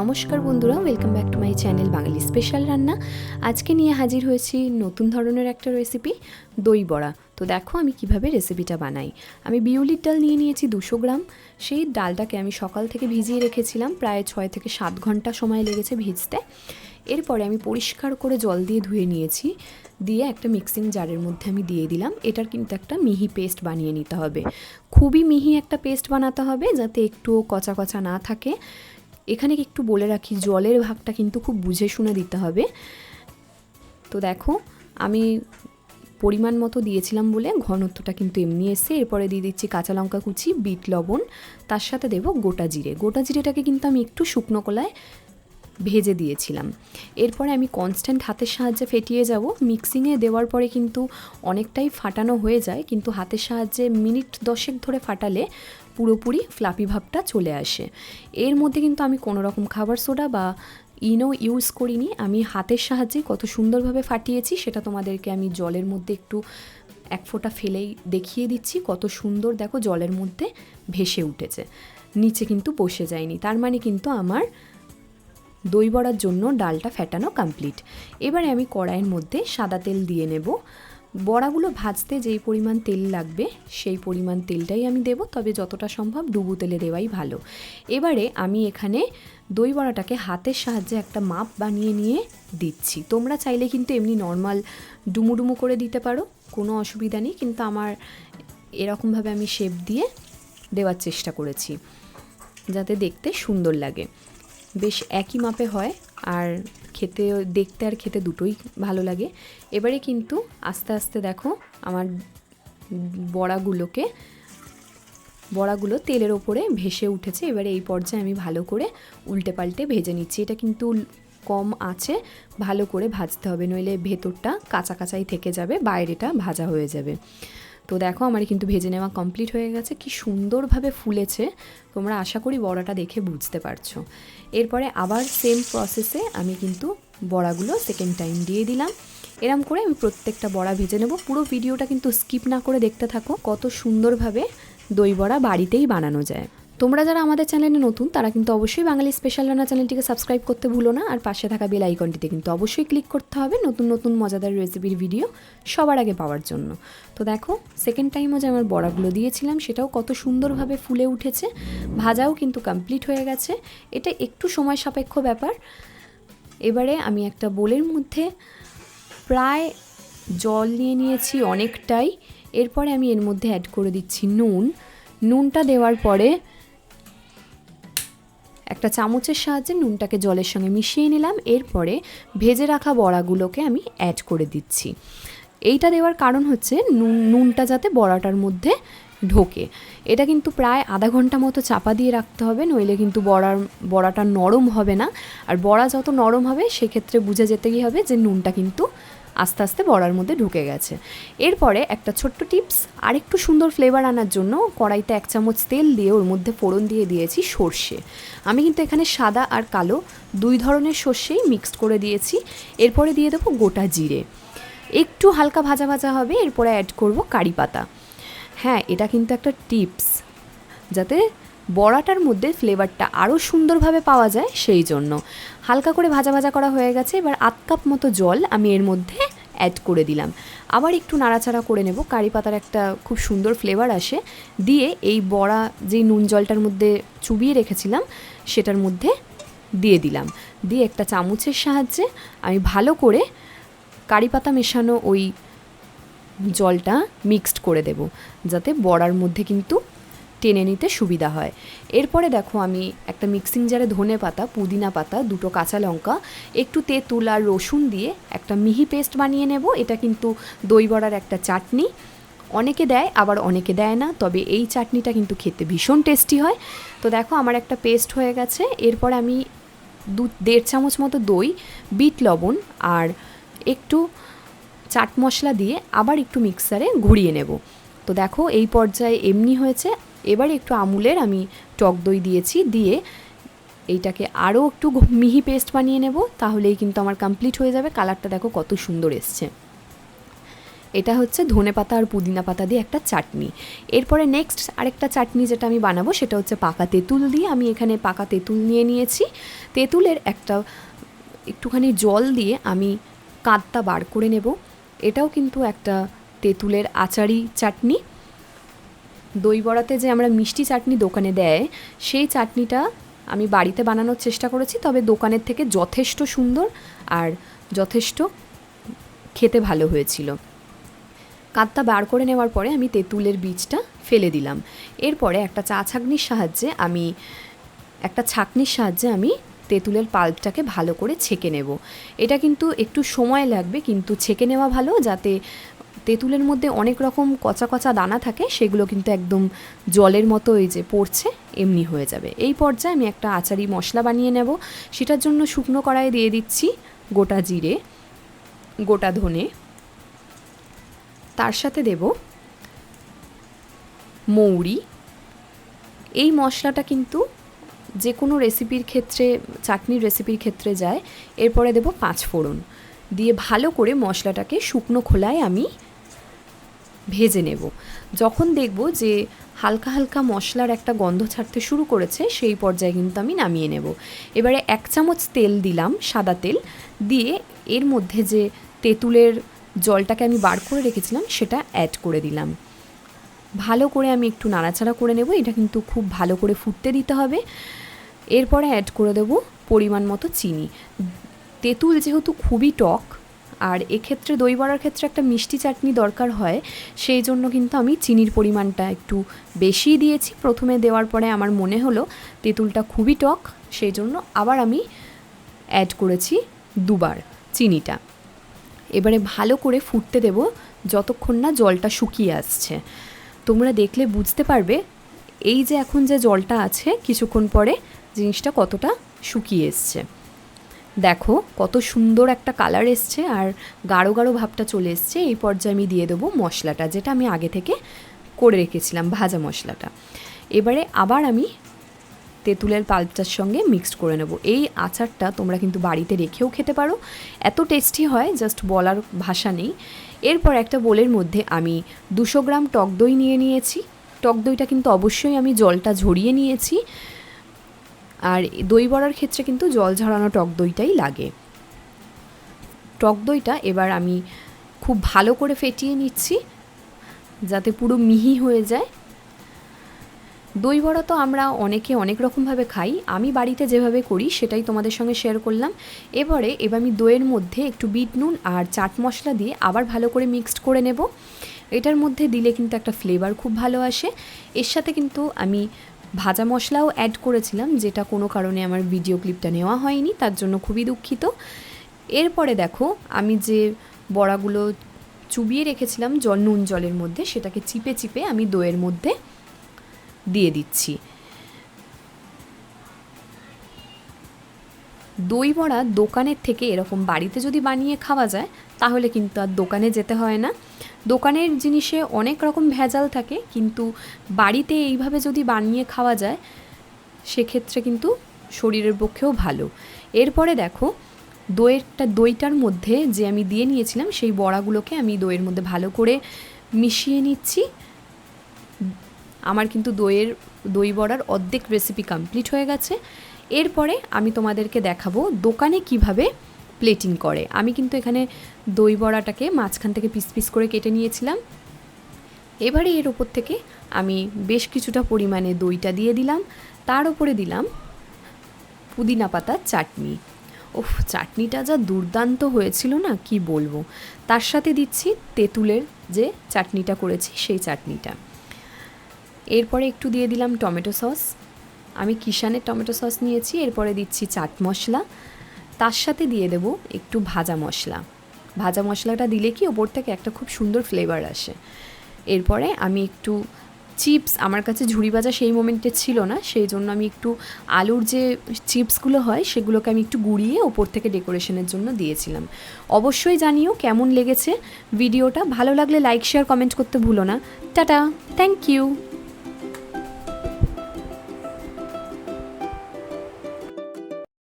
নমস্কার বন্ধুরা welcome back to my channel Bangali special রান্না। আজকে নিয়ে হাজির হয়েছি নতুন ধরনের একটা রেসিপি দই বড়া। তো দেখো আমি কীভাবে রেসিপিটা বানাই। আমি বিউলির ডাল নিয়ে নিয়েছি দুশো গ্রাম। সেই ডালটাকে আমি সকাল থেকে ভিজিয়ে রেখেছিলাম, প্রায় ছয় থেকে সাত ঘণ্টা সময় লেগেছে ভিজতে। এরপরে আমি পরিষ্কার করে জল দিয়ে ধুয়ে নিয়েছি। দিয়ে একটা মিক্সিং জারের মধ্যে আমি দিয়ে দিলাম। এটার কিন্তু একটা মিহি পেস্ট বানিয়ে নিতে হবে। খুবই মিহি একটা পেস্ট বানাতে হবে, যাতে একটুও কচা কচা না থাকে। এখানে একটু বলে রাখি, জলের ভাগটা কিন্তু খুব বুঝে শুনে দিতে হবে। তো দেখো, আমি পরিমাণ মতো দিয়েছিলাম বলে ঘনত্বটা কিন্তু এমনি এসে, এরপরে দিয়ে দিচ্ছি কাঁচা লঙ্কা কুচি, বিট লবণ, তার সাথে দেবো গোটা জিরে। গোটা জিরেটাকে কিন্তু আমি একটু শুকনো কলায় ভেজে দিয়েছিলাম। এরপরে আমি কনস্ট্যান্ট হাতের সাহায্যে ফেটিয়ে যাব। মিক্সিংয়ে দেওয়ার পরে কিন্তু অনেকটাই ফাটানো হয়ে যায়, কিন্তু হাতের সাহায্যে মিনিট দশেক ধরে ফাটালে পুরোপুরি ফ্লাপি ভাবটা চলে আসে। এর মধ্যে কিন্তু আমি কোনো রকম খাবার সোডা বা ইনো ইউজ করিনি। আমি হাতের সাহায্যে কত সুন্দরভাবে ফাটিয়েছি, সেটা তোমাদেরকে আমি জলের মধ্যে একটু এক ফোঁটা ফেলেই দেখিয়ে দিচ্ছি। কত সুন্দর দেখো জলের মধ্যে ভেসে উঠেছে। নিচে কিন্তু বসে যায়নি। তার মানে কিন্তু আমার দই বড়ার জন্য ডালটা ফেটানো কমপ্লিট এবারে আমি কড়াইয়ের মধ্যে সাদা তেল দিয়ে নেব। বড়াগুলো ভাজতে যেই পরিমাণ তেল লাগবে, সেই পরিমাণ তেলটাই আমি দেব। তবে যতটা সম্ভব ডুবু তেলে দেওয়াই ভালো। এবারে আমি এখানে দই বড়াটাকে হাতের সাহায্যে একটা মাপ বানিয়ে নিয়ে দিচ্ছি। তোমরা চাইলে কিন্তু এমনি নর্মাল ডুমু ডুমু করে দিতে পারো, কোনো অসুবিধা নেই। কিন্তু আমার এরকমভাবে আমি শেপ দিয়ে দেওয়ার চেষ্টা করেছি, যাতে দেখতে সুন্দর লাগে। বেশ একই মাপে হয়, আর খেতে, দেখতে আর খেতে দুটোই ভালো লাগে। এবারে কিন্তু আস্তে আস্তে দেখো আমার বড়াগুলোকে, বড়াগুলো তেলের ওপরে ভেসে উঠেছে। এবারে এই পর্যায়ে আমি ভালো করে উল্টে পাল্টে ভেজে নিচ্ছি। এটা কিন্তু কম আছে, ভালো করে ভাজতে হবে, নইলে ভেতরটা কাঁচা কাঁচাই থেকে যাবে, বাইরেটা ভাজা হয়ে যাবে। তো দেখো, আমার কিন্তু ভেজে নেওয়া কমপ্লিট হয়ে গেছে। কি সুন্দরভাবে ফুলেছে। তোমরা আশা করি বড়াটা দেখে বুঝতে পারছ। এরপরে আবার সেম প্রসেসে আমি কিন্তু বড়াগুলো সেকেন্ড টাইম দিয়ে দিলাম। এরম করে আমি প্রত্যেকটা বড়া ভেজে নেব। পুরো ভিডিওটা কিন্তু স্কিপ না করে দেখতে থাকো, কত সুন্দরভাবে দই বড়া বাড়িতেই বানানো যায়। তোমরা যারা আমাদের চ্যানেলে নতুন, তারা কিন্তু অবশ্যই বাঙালি স্পেশাল রান্না চ্যানেলটিকে সাবস্ক্রাইব করতে ভুলো না। আর পাশে থাকা বেল আইকনটিতে কিন্তু অবশ্যই ক্লিক করতে হবে নতুন নতুন মজাদার রেসিপির ভিডিও সবার আগে পাওয়ার জন্য। তো দেখো সেকেন্ড টাইমও যে আমার বড়াগুলো দিয়েছিলাম, সেটাও কত সুন্দরভাবে ফুলে উঠেছে। ভাজাও কিন্তু কমপ্লিট হয়ে গেছে। এটা একটু সময় সাপেক্ষ ব্যাপার। এবারে আমি একটা বোলের মধ্যে প্রায় জল নিয়ে নিয়েছি অনেকটাই। এরপরে আমি এর মধ্যে অ্যাড করে দিচ্ছি নুন। নুনটা দেওয়ার পরে একটা চামচের সাহায্যে নুনটাকে জলের সঙ্গে মিশিয়ে নিলাম। এরপরে ভেজে রাখা বড়াগুলোকে আমি অ্যাড করে দিচ্ছি। এইটা দেওয়ার কারণ হচ্ছে নুন, নুনটা যাতে বড়াটার মধ্যে ঢোকে। এটা কিন্তু প্রায় আধা ঘণ্টা মতো চাপা দিয়ে রাখতে হবে, নইলে কিন্তু বড়ার, বড়াটা নরম হবে না। আর বড়া যত নরম হবে, সেক্ষেত্রে বুঝে যেতেই হবে যে নুনটা কিন্তু আস্তে আস্তে বড়ার মধ্যে ঢুকে গেছে। এরপরে একটা ছোট্ট টিপস, আরেকটু সুন্দর ফ্লেভার আনার জন্য কড়াইতে এক চামচ তেল দিয়ে ওর মধ্যে ফোড়ন দিয়ে দিয়েছি সর্ষে। আমি কিন্তু এখানে সাদা আর কালো দুই ধরনের সর্ষেই মিক্সড করে দিয়েছি। এরপরে দিয়ে দেবো গোটা জিরে। একটু হালকা ভাজা ভাজা হবে, এরপরে অ্যাড করব কারি পাতা। হ্যাঁ এটা কিন্তু একটা টিপস। যাতে বড়াটার মধ্যে ফ্লেভারটা আরও সুন্দরভাবে পাওয়া যায় সেই জন্য। হালকা করে ভাজা ভাজা করা হয়ে গেছে, এবার আধ কাপ মতো জল আমি এর মধ্যে অ্যাড করে দিলাম। আবার একটু নাড়াচাড়া করে নেব, কারি পাতার একটা খুব সুন্দর ফ্লেভার আসে। দিয়ে এই বড়া যেই নুন জলটার মধ্যে চুবিয়ে রেখেছিলাম, সেটার মধ্যে দিয়ে দিলাম। দিয়ে একটা চামচের সাহায্যে আমি ভালো করে কারি পাতা মেশানো ওই জলটা মিক্সড করে দেব, যাতে বড়ার মধ্যে কিন্তু টেনে নিতে সুবিধা হয়। এরপরে দেখো আমি একটা মিক্সিং জারে ধনে পাতা, পুদিনা পাতা, দুটো কাঁচা লঙ্কা, একটু তেঁতুল আর রসুন দিয়ে একটা মিহি পেস্ট বানিয়ে নেব। এটা কিন্তু দই বড়ার একটা চাটনি। অনেকে দেয়, আবার অনেকে দেয় না। তবে এই চাটনিটা কিন্তু খেতে ভীষণ টেস্টি হয়। তো দেখো আমার একটা পেস্ট হয়ে গেছে। এরপরে আমি দু, দেড় চামচ মতো দই, বিট লবণ আর একটু চাট মশলা দিয়ে আবার একটু মিক্সারে ঘুরিয়ে নেব। তো দেখো এই পর্যায়ে এমনি হয়েছে। এবারে একটু আমুলের আমি টক দই দিয়েছি, দিয়ে এইটাকে আরও একটু মিহি পেস্ট বানিয়ে নেব, তাহলেই কিন্তু আমার কমপ্লিট হয়ে যাবে। কালারটা দেখো কত সুন্দর এসছে। এটা হচ্ছে ধনে পাতা আর পুদিনা পাতা দিয়ে একটা চাটনি। এরপরে নেক্সট আরেকটা চাটনি যেটা আমি বানাবো, সেটা হচ্ছে পাকা তেঁতুল দিয়ে। আমি এখানে পাকা তেঁতুল নিয়ে নিয়েছি। তেঁতুলের একটা একটুখানি জল দিয়ে আমি কাঁদটা বার করে নেব। এটাও কিন্তু একটা তেঁতুলের আচারি চাটনি। দই বড়াতে যে আমরা মিষ্টি চাটনি দোকানে দেয়, সেই চাটনিটা আমি বাড়িতে বানানোর চেষ্টা করেছি, তবে দোকানের থেকে যথেষ্ট সুন্দর আর যথেষ্ট খেতে ভালো হয়েছিল। কাতটা বার করে নেওয়ার পরে আমি তেঁতুলের বীজটা ফেলে দিলাম। এরপরে একটা চা ছাঁকনির সাহায্যে আমি, একটা ছাঁকনির সাহায্যে আমি তেঁতুলের পাল্পটাকে ভালো করে ছেঁকে নেব। এটা কিন্তু একটু সময় লাগবে, কিন্তু ছেঁকে নেওয়া ভালো, যাতে তেঁতুলের মধ্যে অনেক রকম কচা কচা দানা থাকে, সেগুলো কিন্তু একদম জলের মতো এই যে পড়ছে, এমনি হয়ে যাবে। এই পর্যায়ে আমি একটা আচারি মশলা বানিয়ে নেব। সেটার জন্য শুকনো কড়াইয়ে দিয়ে দিচ্ছি গোটা জিরে, গোটা ধনে। তার সাথে দেব মৌরি। এই মশলাটা কিন্তু যে কোনো রেসিপির ক্ষেত্রে, চাটনির রেসিপির ক্ষেত্রে যায়। এরপরে দেব পাঁচ ফোড়ন দিয়ে ভালো করে মশলাটাকে শুকনো খোলায় আমি ভেজে নেব। যখন দেখব যে হালকা হালকা মশলার একটা গন্ধ ছাড়তে শুরু করেছে, সেই পর্যায়ে কিন্তু আমি নামিয়ে নেব। এবারে এক চামচ তেল দিলাম, সাদা তেল। দিয়ে এর মধ্যে যে তেঁতুলের জলটাকে আমি বার করে রেখেছিলাম, সেটা অ্যাড করে দিলাম। ভালো করে আমি একটু নাড়াচাড়া করে নেব, এটা কিন্তু খুব ভালো করে ফুটতে দিতে হবে। এরপরে অ্যাড করে দেব পরিমাণ মতো চিনি। তেঁতুল যেহেতু খুবই টক আর এক্ষেত্রে দই বড়ার ক্ষেত্রে একটা মিষ্টি চাটনি দরকার হয়, সেই জন্য কিন্তু আমি চিনির পরিমাণটা একটু বেশি দিয়েছি। প্রথমে দেওয়ার পরে আমার মনে হলো তেঁতুলটা খুবই টক, সেই জন্য আবার আমি অ্যাড করেছি দুবার চিনিটা। এবারে ভালো করে ফুটতে দেব যতক্ষণ না জলটা শুকিয়ে আসছে। তোমরা দেখলে বুঝতে পারবে, এই যে এখন যে জলটা আছে, কিছুক্ষণ পরে জিনিসটা কতটা শুকিয়ে এসছে। দেখো, কত সুন্দর একটা কালার এসছে আর গাঢ় গাঢ় ভাবটা চলে এসছে। এই পর্যায়ে আমি দিয়ে দেবো মশলাটা, যেটা আমি আগে থেকে করে রেখেছিলাম, ভাজা মশলাটা। এবারে আবার আমি তেঁতুলের পাল্পটার সঙ্গে মিক্সড করে নেব। এই আচারটা তোমরা কিন্তু বাড়িতে রেখেও খেতে পারো। এত টেস্টি হয় জাস্ট বলার ভাষা নেই। এরপর একটা বোলের মধ্যে আমি দুশো গ্রাম টক দই নিয়ে নিয়েছি। টক দইটা কিন্তু অবশ্যই আমি জলটা ঝরিয়ে নিয়েছি। আর দই বড়ার ক্ষেত্রে কিন্তু জল ঝরানো টক দইটাই লাগে। টক দইটা এবার আমি খুব ভালো করে ফেটিয়ে নিচ্ছি, যাতে পুরো মিহি হয়ে যায়। দই বড়া তো আমরা অনেকে অনেক রকমভাবে খাই, আমি বাড়িতে যেভাবে করি সেটাই তোমাদের সঙ্গে শেয়ার করলাম। এবারে, এবার আমি দইয়ের মধ্যে একটু বিট নুন আর চাট মশলা দিয়ে আবার ভালো করে মিক্সড করে নেব। এটার মধ্যে দিলে কিন্তু একটা ফ্লেভার খুব ভালো আসে। এর সাথে কিন্তু আমি ভাজা মশলাও অ্যাড করেছিলাম, যেটা কোনো কারণে আমার ভিডিও ক্লিপটা নেওয়া হয়নি, তার জন্য খুবই দুঃখিত। এরপরে দেখো, আমি যে বড়াগুলো চুবিয়ে রেখেছিলাম, জল, নুন, জলের মধ্যে, সেটাকে চিপে চিপে আমি দইয়ের মধ্যে দিয়ে দিচ্ছি। দই বড়া দোকানের থেকে এরকম বাড়িতে যদি বানিয়ে খাওয়া যায়, তাহলে কিন্তু আর দোকানে যেতে হয় না। দোকানের জিনিসে অনেক রকম ভেজাল থাকে, কিন্তু বাড়িতে এইভাবে যদি বানিয়ে খাওয়া যায়, সেক্ষেত্রে কিন্তু শরীরের পক্ষেও ভালো। এরপরে দেখো, দইয়েরটা, দইটার মধ্যে যে আমি দিয়ে নিয়েছিলাম, সেই বড়াগুলোকে আমি দইয়ের মধ্যে ভালো করে মিশিয়ে নিচ্ছি। আমার কিন্তু দইয়ের, দই বড়ার অর্ধেক রেসিপি কমপ্লিট হয়ে গেছে। এরপরে আমি তোমাদেরকে দেখাবো দোকানে কীভাবে প্লেটিং করে। আমি কিন্তু এখানে দই বড়াটাকে মাঝখান থেকে পিস পিস করে কেটে নিয়েছিলাম। এবারে এর ওপর থেকে আমি বেশ কিছুটা পরিমাণে দইটা দিয়ে দিলাম। তার উপরে দিলাম পুদিনা পাতার চাটনি। ওফ চাটনিটা যা দুর্দান্ত হয়েছিল না, কি বলব? তার সাথে দিচ্ছি তেঁতুলের যে চাটনিটা করেছি সেই চাটনিটা। এরপরে একটু দিয়ে দিলাম টমেটো সস। আমি কিষানের টমেটো সস নিয়েছি, এরপরে দিচ্ছি চাট মশলা। তার সাথে দিয়ে দেব একটু ভাজা মশলা। ভাজা মশলাটা দিলে কি ওপর থেকে একটা খুব সুন্দর ফ্লেভার আসে। এরপরে আমি একটু চিপস আমার কাছে ঝুড়ি ভাজা সেই মোমেন্টে ছিল না, সেই জন্য আমি একটু আলুর যে চিপসগুলো হয়, সেগুলোকে আমি একটু গুঁড়িয়ে ওপর থেকে ডেকোরেশনের জন্য দিয়েছিলাম। অবশ্যই জানিও কেমন লেগেছে ভিডিওটা। ভালো লাগলে লাইক শেয়ার কমেন্ট করতে ভুলো না। টাটা! Thank you